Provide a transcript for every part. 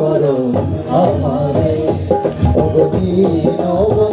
করো আমারে। ভগবী নবা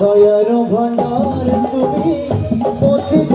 দয়ার ভান্ডার তুমি পতিত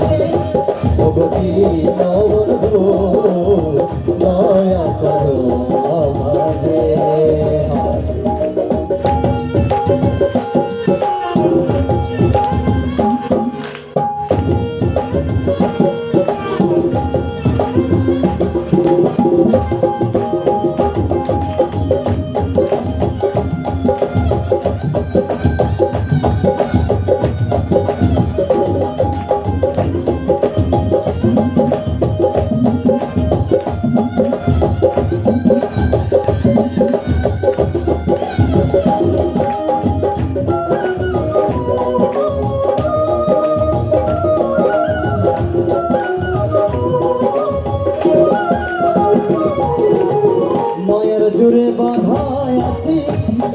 জুড়ে বাধা আছি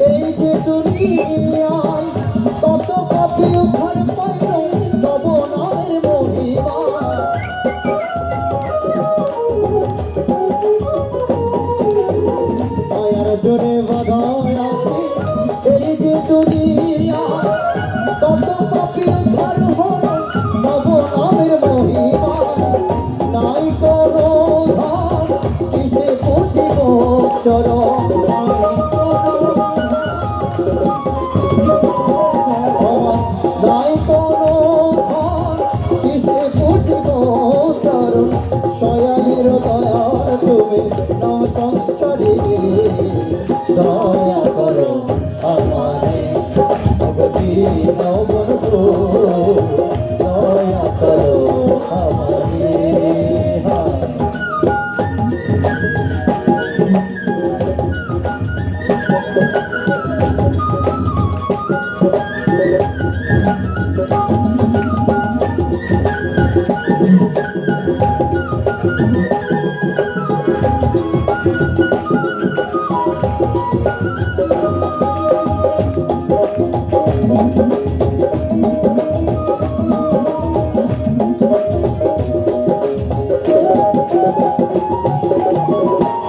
এই যে দুনিয়ায় কত পাপি উদ্ধার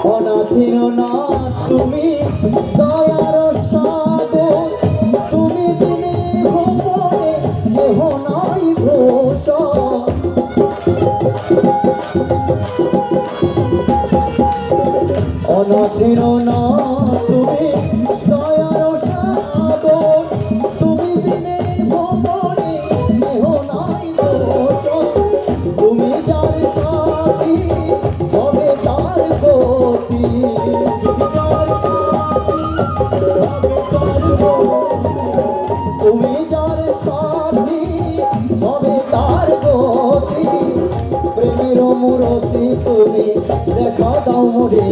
অনাথি দাও রে